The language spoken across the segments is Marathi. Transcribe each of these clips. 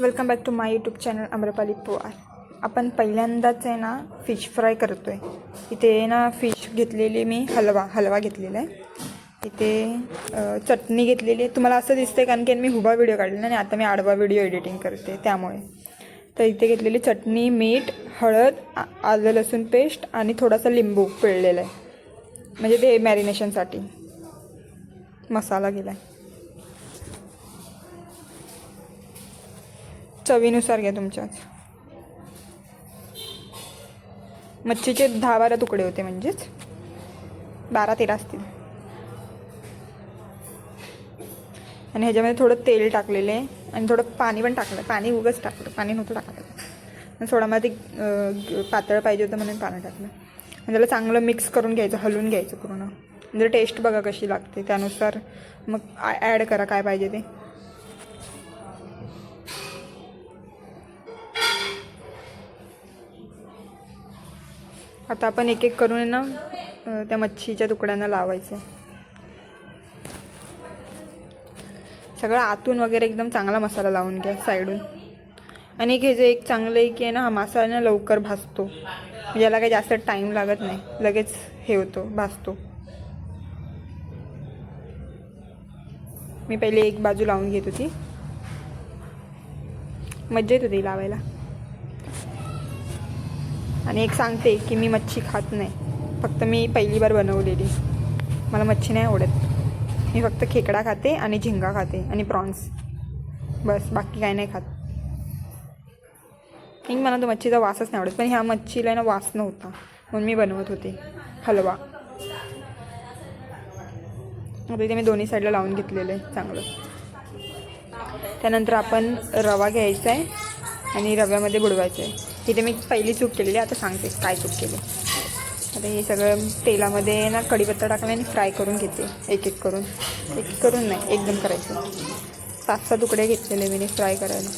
Welcome back to my YouTube channel Amrapali Powar आपण पहिल्यांदाच आहे ना फिश फ्राय करतो आहे इथे ना फिश घेतलेली मी हलवा हलवा घेतलेला आहे. इथे चटणी घेतलेली आहे. तुम्हाला असं दिसतंय कारण की मी हुबा व्हिडिओ काढलेला आणि आता मी आडवा व्हिडिओ एडिटिंग करते त्यामुळे. तर इथे घेतलेली चटणी मीठ हळद आलं लसूण पेस्ट आणि थोडासा लिंबू पिळलेला आहे. म्हणजे ते मॅरिनेशनसाठी मसाला गेला आहे चवीनुसार घ्या तुमच्याच मच्छीचे दहा बारा तुकडे होते म्हणजेच. बारा तेरा असतील. आणि ह्याच्यामध्ये थोडं तेल टाकलेलं आहे आणि थोडं पाणी पण टाकलं. पाणी उगंच टाकलं. पाणी नव्हतं टाकलं. आणि थोडामध्ये पातळ पाहिजे होतं म्हणून पाणी टाकलं. आणि त्याला चांगलं मिक्स करून घ्यायचं हलवून घ्यायचं पूर्ण. म्हणजे टेस्ट बघा कशी लागते त्यानुसार. मग ॲड करा काय पाहिजे ते. आता आपण एक एक करून आहे ना त्या मच्छीच्या तुकड्यांना लावायचं. सगळं आतून वगैरे एकदम चांगला मसाला लावून घ्या साईडून. आणि हे जे एक चांगलं आहे की आहे ना हा मसाला ना लवकर भाजतो. म्हणजे याला काही जास्त टाईम लागत नाही. लगेच हे होतो भाजतो. मी पहिले एक बाजू लावून घेत होती. मज्जा येत होती लावायला. आणि एक सांगते की मी मच्छी खात नाही. फक्त मी पहिली बार बनवलेली. मला मच्छी नाही आवडत. मी फक्त खेकडा खाते आणि झिंगा खाते आणि प्रॉन्स. बस बाकी काय नाही खात. एक मला तो मच्छीचा वासच नाही आवडत. पण ह्या मच्छीला ना वास नव्हता. म्हणून मी बनवत होते. हलवा. आता इथे मी दोन्ही साईडला लावून घेतलेलं आहे चांगलं. त्यानंतर आपण रवा घ्यायचा आहे आणि रव्यामध्ये बुडवायचं आहे. तिथे मी पहिली चूक केलेली आता सांगते काय चूक केली. आता हे सगळं तेलामध्ये ना कढीपत्ता टाकला आणि फ्राय करून घेते एक एक करून. एक एक करून नाही एकदम करायचं. पाच सहा तुकडे घेतलेले मी फ्राय करायला.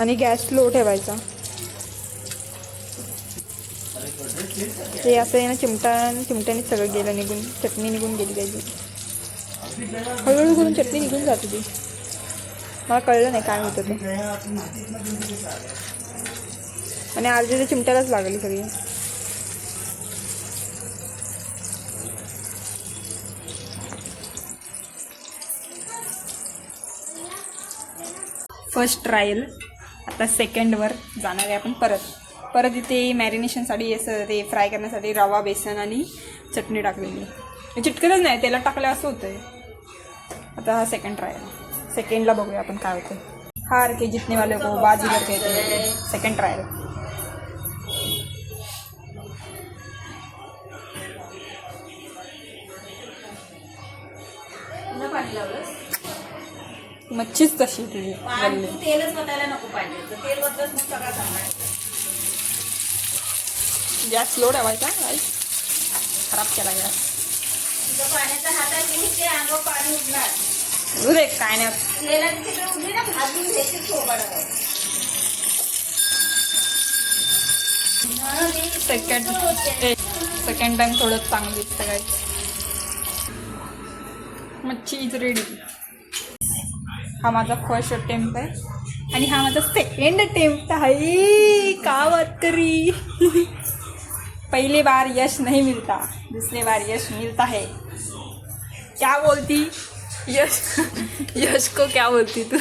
आणि गॅस लो ठेवायचा. हे असं आहे ना चिमटा चिमट्याने सगळं गेलं निघून चटणी निघून गेली त्याची. हळूहळू करून चटणी निघून जाते ती मला कळलं नाही काय होतं ते. आणि अर्धी चिमट्यालाच लागली सगळी. फर्स्ट ट्रायल आता सेकंडवर जाणार आहे आपण परत. परत इथे मॅरिनेशनसाठी असं ते फ्राय करण्यासाठी रवा बेसन आणि चटणी टाकलेली. चिटकतच नाही तेलात टाकलं असं होतं आता हा सेकंड ट्रायल सेकंडला बघूया आपण काय होतं हार के जितने वाले को बाजीगर कहते सेकंड ट्रायल मच्छीच तशी तुझी तेलच वतायला नको पाहिजे. तेल वतलंच मग सगळा चांगला गॅस स्लो ठेवायचा राईस खराब केला गॅस. पाण्याचा हातात पाणी उठणार उरे काय नाही. ना सेकंड सेकंड टाइम थोडं चांगलं दिसतं काय मच्छी इज रेडी हा माझा फर्स्ट अटेम्प्ट आहे. आणि हा माझा सेकंड अटेम्प्ट आहे. का बात करी पहली बार यश नहीं मिलता दुसरे बार यश मिलता है क्या बोलती? यश यश को क्या बोलती तू?